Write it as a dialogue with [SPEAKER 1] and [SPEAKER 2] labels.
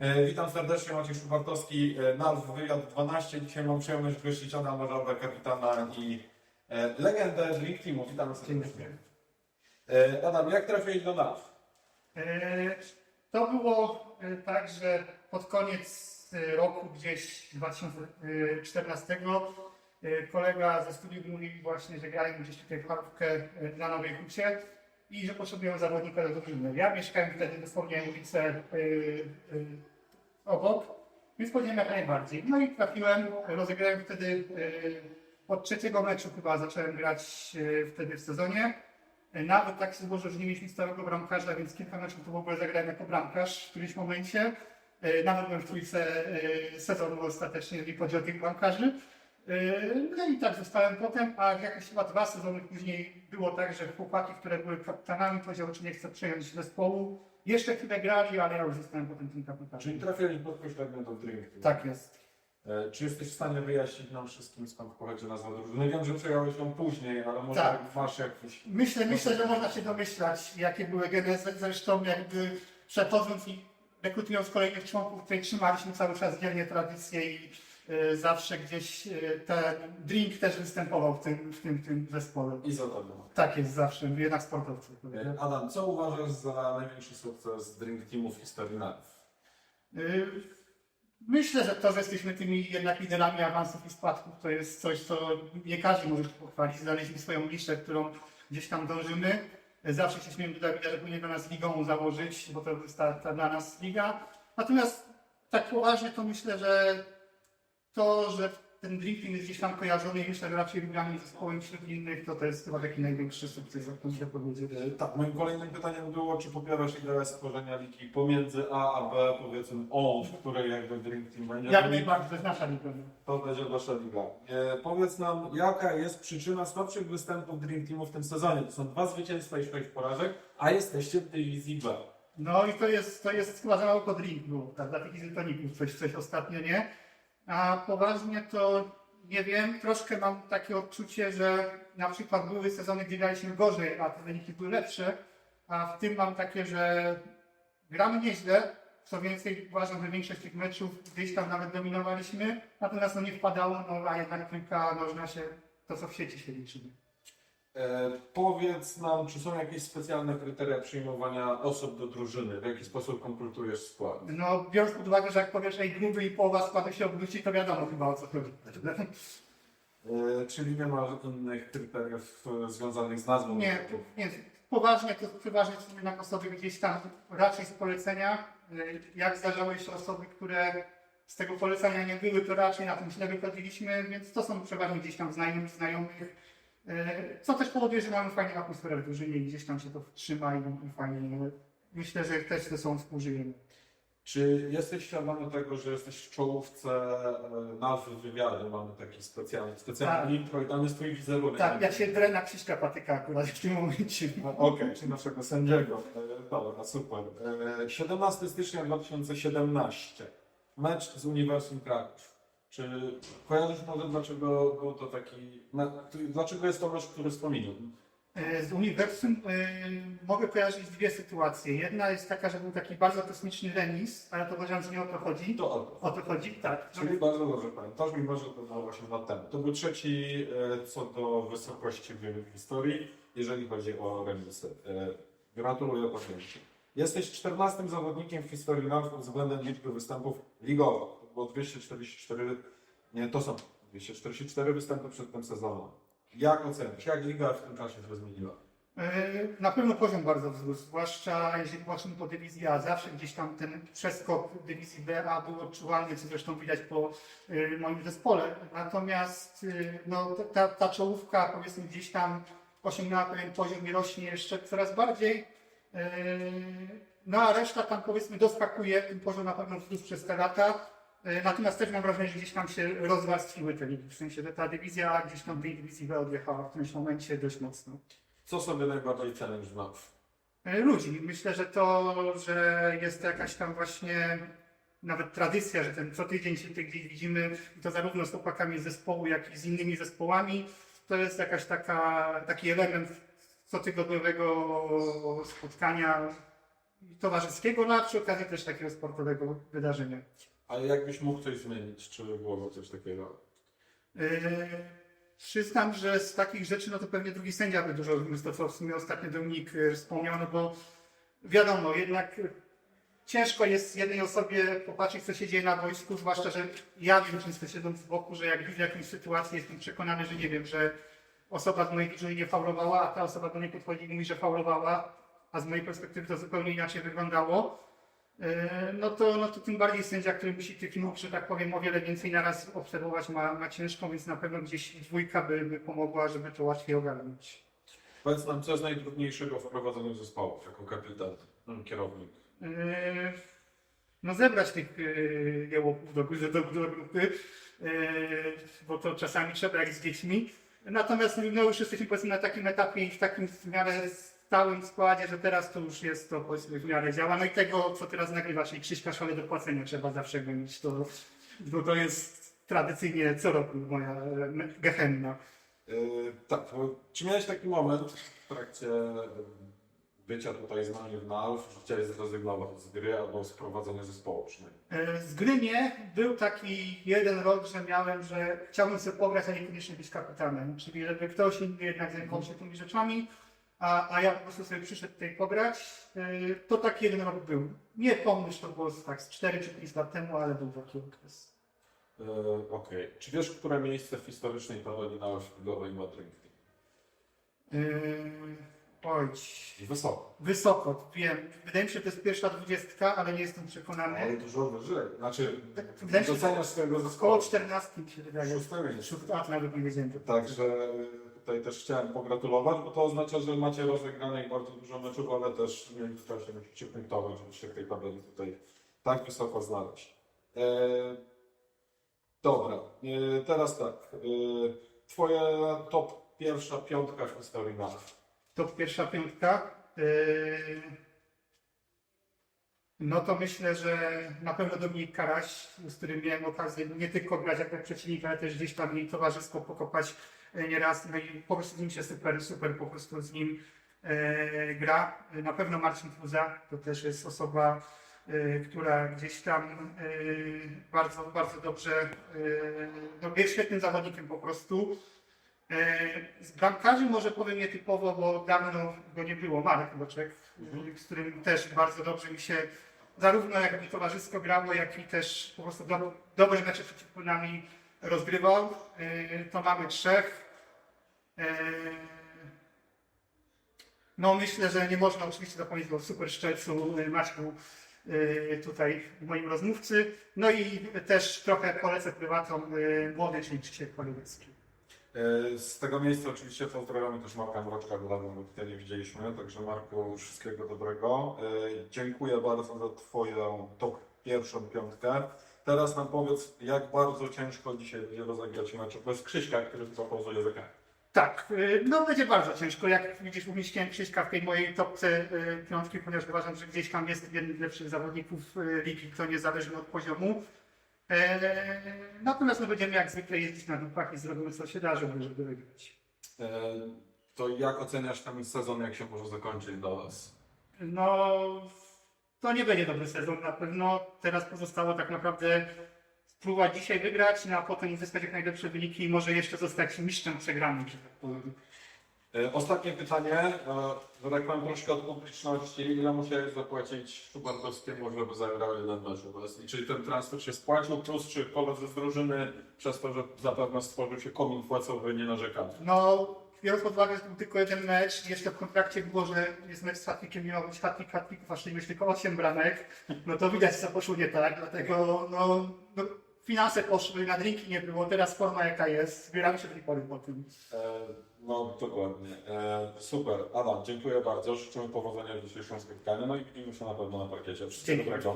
[SPEAKER 1] E, Witam serdecznie, Maciej Szubartowski, e, NALW Wywiad 12. Dzisiaj mam przyjemność gościć Adama Żabę, kapitana i e, legendę Drink Teamu. Witam serdecznie. Adam, jak trafiłeś do NALW?
[SPEAKER 2] To było tak, że pod koniec roku gdzieś 2014 e, kolega ze studiów mówił właśnie, że grają gdzieś tutaj e, na Nowej Hucie i że potrzebują zawodnika do drużyny. Ja mieszkałem wtedy dosłownie ulicę obok, więc powiedziałem jak najbardziej. No i trafiłem, rozegrałem wtedy e, od trzeciego meczu chyba zacząłem grać e, wtedy w sezonie. Nawet tak się złożyło, że nie mieliśmy stałego bramkarza, więc kilka meczów to w ogóle zagrałem jako bramkarz w którymś momencie. E, Nawet byłem w trójce e, sezonu ostatecznie, jeżeli chodzi o tych bramkarzy. E, No i tak zostałem potem, a jakieś chyba dwa sezony później było tak, że chłopaki, które były kapitanami, powiedziały, czy nie chcę przejąć zespołu. Jeszcze chwilę grali, ale ja już zostałem potem tym kapitanem.
[SPEAKER 1] Czyli trafiłeś bezpośrednio do Drink Teamu.
[SPEAKER 2] Tak jest.
[SPEAKER 1] E, Czy jesteś w stanie wyjaśnić nam wszystkim, skąd pochodzi nazwa drużyny? Wiem, że przejąłeś ją później, ale może
[SPEAKER 2] Tak.
[SPEAKER 1] masz jakiś...
[SPEAKER 2] Myślę, myślę, że można się domyślać, jakie były genezy. Zresztą jakby przechodząc i rekrutując kolejnych członków, tutaj trzymaliśmy cały czas dzielnie tradycję i zawsze gdzieś e, ten drink też występował w tym, w tym, tym zespole.
[SPEAKER 1] I za tobą.
[SPEAKER 2] Tak jest zawsze, jednak sportowcy.
[SPEAKER 1] E, Adam, co uważasz za największy sukces Drink Teamu w historii NALW?
[SPEAKER 2] Y, Myślę, że to, że jesteśmy tymi jednak liderami awansów i spadków, to jest coś, co nie każdy może się pochwalić. Znaleźliśmy swoją niszę, którą gdzieś tam dążymy. Zawsze powinien dla nas ligą założyć, bo to jest ta, ta dla nas liga. Natomiast tak poważnie to myślę, że to, że ten drinking jest gdzieś tam kojarzony że raczej wygrany zespołem wśród innych, to to jest chyba taki największy sukces, jak to muszę powiedzieć.
[SPEAKER 1] E, Tak, moim kolejnym pytaniem było, czy popierasz ideę stworzenia ligi pomiędzy A a B, powiedzmy O, w której jakby Drink Team będzie.
[SPEAKER 2] Jak najbardziej, to jest nasza liga.
[SPEAKER 1] To będzie wasza liga. E, powiedz nam, jaka jest przyczyna słabszych występów Dream Teamu w tym sezonie? To są dwa zwycięstwa i sześć porażek, a jesteście w dywizji B.
[SPEAKER 2] No i to jest, to jest chyba za mało pod ring tak, dla tych izontoników coś, coś ostatnio nie. A poważnie to nie wiem, troszkę mam takie odczucie, że na przykład były sezony, gdzie graliśmy gorzej, a te wyniki były lepsze, a w tym mam takie, że gramy nieźle, co więcej uważam, że większość tych meczów gdzieś tam nawet dominowaliśmy, natomiast no nie wpadało, no a jednak piłka nożna się, to co w sieci się liczy.
[SPEAKER 1] E, powiedz nam, czy są jakieś specjalne kryteria przyjmowania osób do drużyny? W jaki sposób kompletujesz skład?
[SPEAKER 2] No, biorąc pod uwagę, że jak powiesz, ej, gruby i połowa składu się obróci, to wiadomo chyba o co chodzi.
[SPEAKER 1] E, czyli nie ma innych kryteriów e, związanych z nazwą?
[SPEAKER 2] Nie, nie, poważnie to przeważnie są jednak osoby gdzieś tam raczej z polecenia. Y, Jak zdarzały się osoby, które z tego polecenia nie były, to raczej na tym źle wychodziliśmy, więc to są przeważnie gdzieś tam znajomi, znajomych. Y, Co też powoduje, że mamy fajną atmosferę w drużynie i gdzieś tam się to trzyma i, fajnie. Myślę, że też ze sobą współżyjemy.
[SPEAKER 1] Czy jesteś świadomy tego, że jesteś w czołówce e, nazwy wywiadu? Mamy taki specjalny, specjalny
[SPEAKER 2] Tak.
[SPEAKER 1] intro i tam jest twój wizerunek.
[SPEAKER 2] Tak, ja się drę na Krzyśka Patyka akurat w tym momencie.
[SPEAKER 1] No, Okej, czyli naszego sędziego. E, Dobra, super. E, 17 stycznia 2017. Mecz z Uniwersum Kraków. Czy kojarzysz może dlaczego był to taki... na- Dlaczego jest to mecz, który wspominam?
[SPEAKER 2] E, Z uniwersum y, mogę kojarzyć dwie sytuacje. Jedna jest taka, że był taki bardzo kosmiczny remis, ale to uważam, że nie o to chodzi.
[SPEAKER 1] To o to.
[SPEAKER 2] O to chodzi, tak.
[SPEAKER 1] Czyli bardzo dobrze pamiętasz, mimo że to było 8 lat temu. To był trzeci e, co do wysokości w historii, jeżeli chodzi o remisy. E, Gratuluję pamięci. Jesteś 14 zawodnikiem w historii NAW względem liczby występów ligowych. Było 244, nie, to są 244 występy przed tym sezonem. Jak oceniasz? Jak liga w tym czasie się zmieniła?
[SPEAKER 2] Y, Na pewno poziom bardzo wzrósł, zwłaszcza jeżeli patrzymy po dywizji A. Zawsze gdzieś tam ten przeskok dywizji B A był odczuwalny, co zresztą widać po y, moim zespole. Natomiast y, no, ta, ta czołówka powiedzmy gdzieś tam osiągnęła pewien poziom i rośnie jeszcze coraz bardziej. No a reszta tam powiedzmy doskakuje, ten poziom na pewno wzrósł przez te lata. Y, Natomiast też mam wrażenie, że gdzieś tam się rozwarstwiły te ligi. W sensie, że ta dywizja gdzieś tam tej dywizji B odjechała w którymś momencie dość mocno.
[SPEAKER 1] Co sobie najbardziej cenisz w NAW?
[SPEAKER 2] E, ludzi. Myślę, że to, że jest jakaś tam właśnie nawet tradycja, że ten co tydzień się tutaj gdzieś widzimy, i to zarówno z chłopakami z zespołu, jak i z innymi zespołami, to jest jakaś taka, taki element cotygodniowego spotkania. towarzyskiego, no a przy okazji też takiego sportowego wydarzenia.
[SPEAKER 1] Ale jakbyś mógł coś zmienić, czy było coś takiego?
[SPEAKER 2] Yy, Przyznam, że z takich rzeczy, no to pewnie drugi sędzia by dużo wniósł, to co w sumie ostatnio Dominik yy, wspomniał, no bo wiadomo, jednak ciężko jest jednej osobie popatrzeć, co się dzieje na boisku, zwłaszcza, że ja wiem często siedząc z boku, że jak widzę jakąś sytuację, jestem przekonany, że nie wiem, że osoba z mojej drużyny nie faulowała, a ta osoba do niej podchodzi i mówi, że faulowała, a z mojej perspektywy to zupełnie inaczej wyglądało. Yy, No to, no to tym bardziej sędzia, który musi tych nóg, że tak powiem, o wiele więcej naraz obserwować, ma, ma ciężką, więc na pewno gdzieś dwójka by, by pomogła, żeby to łatwiej ogarnąć.
[SPEAKER 1] Powiedz nam, co jest najtrudniejszego w prowadzeniu zespołu, jako kapitan, mm, kierownik?
[SPEAKER 2] Yy, No zebrać tych yy, jełopów do, do, do, grupy, bo to czasami trzeba jak z dziećmi. Natomiast no już jesteśmy powiedzmy na takim etapie i w takim w miarę stałym składzie, że teraz to już jest to powiedzmy w miarę działa. No i tego, co teraz nagrywa, czyli Krzyśka Szale do płacenia trzeba zawsze gonić. To, bo to jest tradycyjnie co roku moja e, gehenna.
[SPEAKER 1] Yy, tak, bo czy miałeś taki moment w trakcie yy, bycia tutaj z nami w NALF, że chciałeś zrezygnować z gry albo z prowadzenia zespołu przynajmniej?
[SPEAKER 2] E, Z gry nie. Był taki jeden rok, że miałem, że chciałbym sobie pograć, a niekoniecznie być kapitanem. Czyli żeby ktoś inny jednak zajmował się tymi rzeczami, a, a ja po prostu sobie przyszedł tutaj pograć. E, To taki jeden rok był. Nie pomyśl, to było tak z 4 czy 5 lat temu, ale był taki okres.
[SPEAKER 1] Yy, Okej. Czy wiesz, które miejsce w historycznej tabeli NALF ligowej ma Drinkteam?
[SPEAKER 2] Yy, Oj,
[SPEAKER 1] Wysoko.
[SPEAKER 2] wysoko, wiem. Wydaje mi się, że to jest pierwsza dwudziestka, ale nie jestem przekonany.
[SPEAKER 1] Ale dużo wyżej. Znaczy,
[SPEAKER 2] Wydaje mi się, że
[SPEAKER 1] doceniasz swojego
[SPEAKER 2] Około
[SPEAKER 1] zespołu.
[SPEAKER 2] 14 mi się wydaje.
[SPEAKER 1] Szóste miejsce.
[SPEAKER 2] Wśród A nawet nie wiedziałem.
[SPEAKER 1] Także tutaj też chciałem pogratulować, bo to oznacza, że macie rozegranych bardzo dużo meczów, ale też międzyczasie musicie punktować, żeby się w tej tabeli tutaj tak wysoko znaleźć. E, dobra, e, teraz tak. E, twoja top pierwsza piątka w historii NAF.
[SPEAKER 2] To pierwsza piątka. Yy, No to myślę, że na pewno Dominik Karaś, z którym miałem okazję nie tylko grać jako przeciwnik, ale też gdzieś tam i towarzysko pokopać nieraz. No i po prostu z nim się super, super po prostu z nim yy, gra. Na pewno Marcin Fuza, to też jest osoba, yy, która gdzieś tam yy, bardzo, bardzo dobrze, yy, no jest świetnym zawodnikiem po prostu. E, Z bramkarzy może powiem nietypowo, bo dawno go nie było, Marek Boczek,
[SPEAKER 1] Mhm.
[SPEAKER 2] z którym też bardzo dobrze mi się zarówno jak mi towarzysko grało, jak i też po prostu do, dobre mecze przeciwko nami rozgrywał. E, To mamy trzech. E, No myślę, że nie można oczywiście zapomnieć o super szczelcu e, Maćku tutaj moim rozmówcy. No i też trochę polecę prywatą e, młody, czyli Krzysiek
[SPEAKER 1] Z tego miejsca oczywiście pozdrawiamy też Marka Mroczka, bo dawno go tutaj nie widzieliśmy, także Marku wszystkiego dobrego. Dziękuję bardzo za Twoją top pierwszą piątkę. Teraz nam powiedz, jak bardzo ciężko dzisiaj będzie rozegrać mecz bez Krzyśka, który chyba pauzuje za karę.
[SPEAKER 2] Tak, y, no będzie bardzo ciężko. Jak widzisz, umieściłem Krzyśka w tej mojej topce y, piątki, ponieważ uważam, że gdzieś tam jest jeden z lepszych zawodników y, ligi, to niezależnie od poziomu. E, Natomiast no, będziemy jak zwykle jeździć na dupach i zrobimy co się da, żeby, żeby wygrać.
[SPEAKER 1] E, To jak oceniasz ten sezon, jak się może zakończyć dla Was?
[SPEAKER 2] No, to nie będzie dobry sezon na pewno. Teraz pozostało tak naprawdę spróbować dzisiaj wygrać, no, a potem uzyskać jak najlepsze wyniki i może jeszcze zostać mistrzem przegranym, że tak powiem.
[SPEAKER 1] E, Ostatnie pytanie, e, reklam troszkę od publiczności. Ile musiałeś zapłacić Szubardowskiemu, żeby zagrał jeden mecz obecnie? Czyli ten transfer się spłacił, plus czy koledzy z drużyny przez to, że zapewne stworzył się komin płacowy, nie narzekali?
[SPEAKER 2] No, biorąc pod uwagę, że był tylko jeden mecz, jeszcze w kontrakcie było, że jest mecz z hattrikiem, miał być hattrick, hattrick, a mieć tylko 8 bramek, no to widać, co poszło nie tak, dlatego no, no finanse poszły, na drinki nie było, teraz forma jaka jest, zbieramy się do tej pory po tym.
[SPEAKER 1] E, No, dokładnie. E, super. Adam, dziękuję bardzo. Życzymy powodzenia w dzisiejszym spotkaniu. No i widzimy się na pewno na parkiecie. Wszystkiego dobrego.